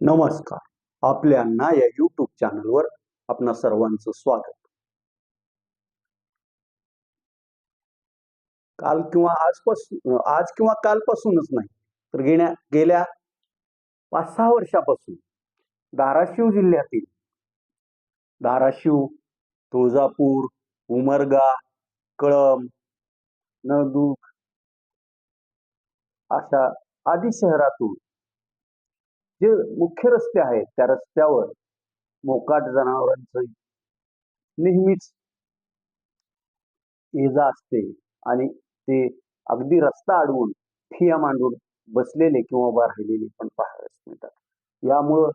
नमस्कार. आपल्यांना या यूट्यूब चॅनलवर आपणा सर्वांचं स्वागत. काल किंवा आजपासून आज किंवा कालपासूनच नाही तर गेल्या गेल्या पाच सहा वर्षापासून धाराशिव जिल्ह्यातील धाराशिव तुळजापूर उमरगा कळम नळदुर्ग अशा आदी शहरातून जे मुख्य रस्ते आहेत त्या रस्त्यावर मोकाट जनावरांचं नेहमीच ये जा असते आणि ते अगदी रस्ता अडवून ठिया मांडून बसलेले किंवा उभा राहिलेले पण पाहायला मिळतात. यामुळं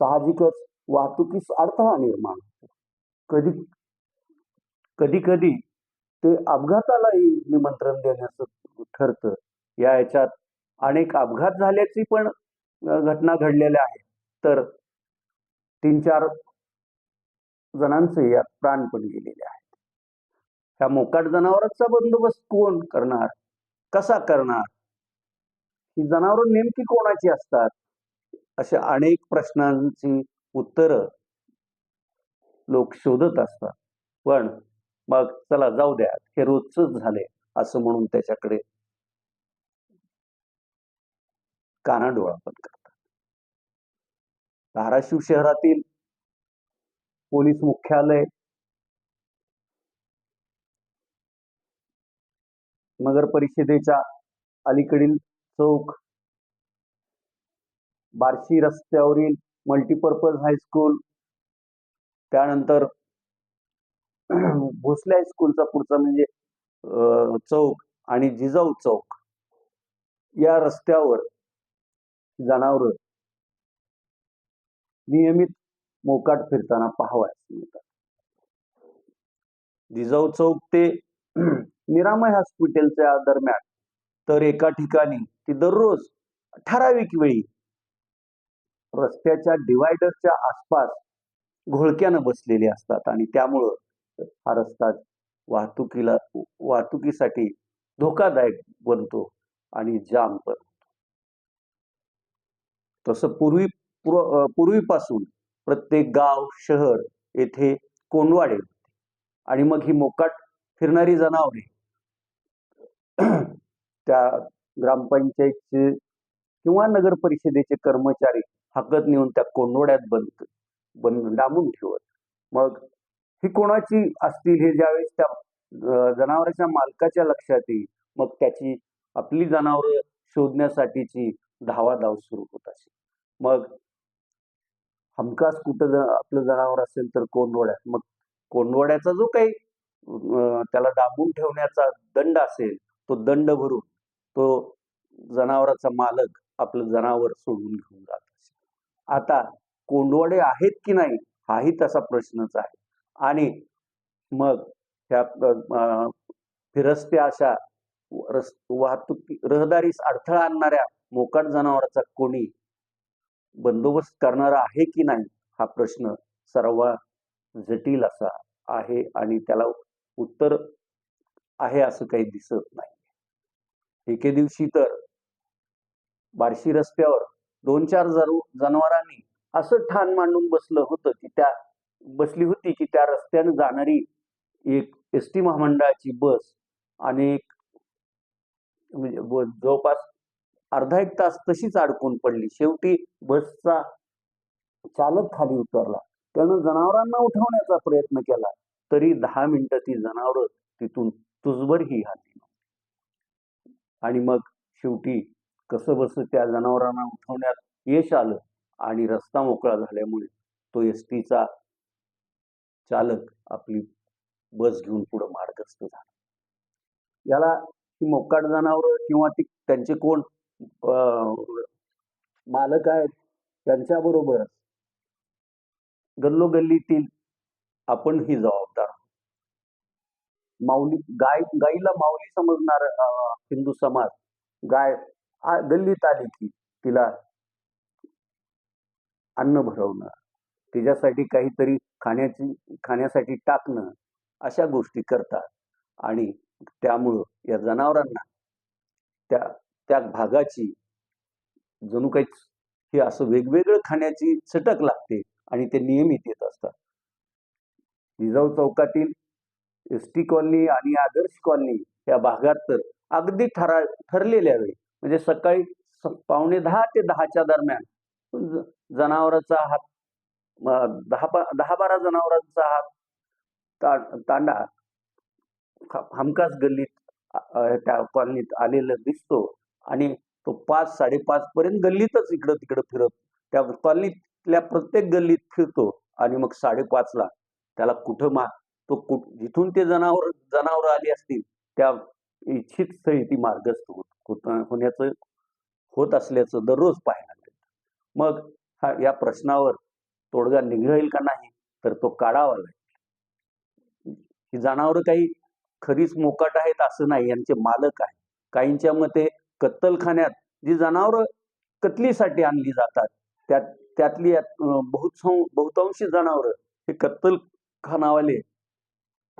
साहजिकच वाहतुकीस अडथळा निर्माण होतो. कधी कधी कधी ते अपघातालाही निमंत्रण देण्याचं ठरतं. या याच्यात अनेक अपघात झाल्याची पण घटना घडलेल्या आहेत. तर तीन चार जणांचे यात प्राण पण गेलेले आहेत. ह्या मोकाट जनावरांचा बंदोबस्त कोण करणार? कसा करणार? ही जनावरं नेमकी कोणाची असतात? अशा अनेक प्रश्नांची उत्तरं लोक शोधत असतात. पण मग चला जाऊ द्या हे रोजच झाले असं म्हणून त्याच्याकडे कानाडोळा पण करतात. धाराशिव शहरातील पोलीस मुख्यालय नगर परिषदेच्या अलीकडील चौक बार्शी रस्त्यावरील मल्टीपर्पज हायस्कूल त्यानंतर भोसले हायस्कूलचा पुढचा म्हणजे चौक आणि जिजाऊ चौक या रस्त्यावर जनावर नियमित मोकाट फिरताना पाहावयास मिळतात. जिजाऊ चौक ते निरामय हॉस्पिटलच्या दरम्यान तर एका ठिकाणी ती दररोज ठराविक वेळी रस्त्याच्या डिवायडरच्या आसपास घोळक्यानं बसलेले असतात आणि त्यामुळं हा रस्ता वाहतुकीला वाहतुकीसाठी धोकादायक बनतो आणि जाम पण तसं पूर्वी पूर्व- पूर्वीपासून प्रत्येक गाव शहर येथे कोंडवाडे होते. आणि मग ही मोकाट फिरणारी जनावरे त्या ग्रामपंचायतचे किंवा नगर परिषदेचे कर्मचारी हाकत नेऊन त्या कोंडवाड्यात बंद बंद डांबून ठेवत. मग ही कोणाची असतील हे ज्यावेळेस त्या जनावराच्या जनावरांच्या मालकाच्या लक्षात येईल मग त्याची आपली जनावरं शोधण्यासाठीची धावाधाव सुरू होत असे. मग हमखास कुठं ज- आपलं जनावर असेल तर कोंडवड्यात मग कोंडवड्याचा जो काही त्याला दाबून ठेवण्याचा दंड असेल तो दंड भरून तो जनावराचा मालक आपलं जनावर सोडून घेऊन जात असे. आता कोंडवडे आहेत की नाही हाही तसा प्रश्नच आहे. आणि मग ह्या फिरस्त्या अशा रस वाहतूक रहदारीस अडथळा आणणाऱ्या मोकाट जनावराचा कोणी बंदोबस्त करणारा आहे की नाही हा प्रश्न सर्वात जटिल असा आहे आणि त्याला उत्तर आहे असं काही दिसत नाही. एके दिवशी तर बार्शी रस्त्यावर दोन चार जरू जनावरांनी असं ठाण मांडून बसलं होतं की त्या बसली होती की त्या रस्त्याने जाणारी एक एस टी महामंडळाची बस आणि एक म्हणजे जवळपास अर्धा एक तास तशीच अडकून पडली. शेवटी बसचा चालक खाली उतरला. त्यानं जनावरांना उठवण्याचा प्रयत्न केला. तरी दहा मिनिटं ती जनावरं तिथून तुझभरही हाती नव्हती. आणि मग शेवटी कसं बस त्या जनावरांना उठवण्यात यश आलं आणि रस्ता मोकळा झाल्यामुळे तो एस टीचा चालक आपली बस घेऊन पुढे मार्गस्थ झाला. याला ती मोकाट जनावरं किंवा ती त्यांचे कोण? अं, मालक आहेत त्यांच्याबरोबरच गल्लोगल्लीतील आपणही जबाबदार आहोत. माऊली गाय गाईला माऊली समजणार हिंदू समाज गाय आ- गल्लीत आली की तिला अन्न भरवणं तिच्यासाठी काहीतरी खाण्याची खाण्यासाठी टाकणं अशा गोष्टी करतात आणि त्यामुळं या जनावरांना त्या त्या भागाची जणू काही हे असं वेगवेगळं खाण्याची चटक लागते आणि ते नियमित येत असतात. जिजाऊ चौकातील एस टी कॉलनी आणि आदर्श कॉलनी या भागात तर अगदी ठरा ठरलेल्या वेळी म्हणजे सकाळी स- पावणे दहा ते दहाच्या दरम्यान जनावरांचा हा दहा दहा बारा जनावरांचा हात ता- तांडा हमखास गल्लीत त्या कॉलनीत आलेला दिसतो. आणि तो पाच साडेपाच पर्यंत गल्लीतच इकडं तिकडं फिरत. त्या कॉलनीतल्या प्रत्येक गल्लीत फिरतो आणि मग साडेपाचला त्याला कुठं मा तो कुठ जिथून ते जनावर जनावर आली असतील त्या इच्छित स्थळी ती मार्गस्थ होत होण्याचं होत असल्याचं दररोज पाहायला मिळतं. मग हा या प्रश्नावर तोडगा निघेल का नाही तर तो काढावा लागेल. ही जनावरं काही खरीच मोकाट आहेत असं नाही यांचे मालक आहे काहींच्या मते कत्तलखान्यात जी जनावरं कतलीसाठी आणली जातात त्यात त्यातली बहुत बहुतांशी जनावरं हे कत्तलखानावाले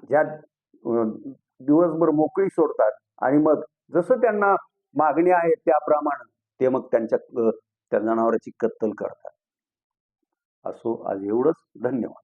ज्या दिवसभर मोकळी सोडतात आणि मग जसं त्यांना मागणी आहे त्याप्रमाणे ते मग त्यांच्या त्या जनावरांची कत्तल करतात. असो आज एवढंच. धन्यवाद.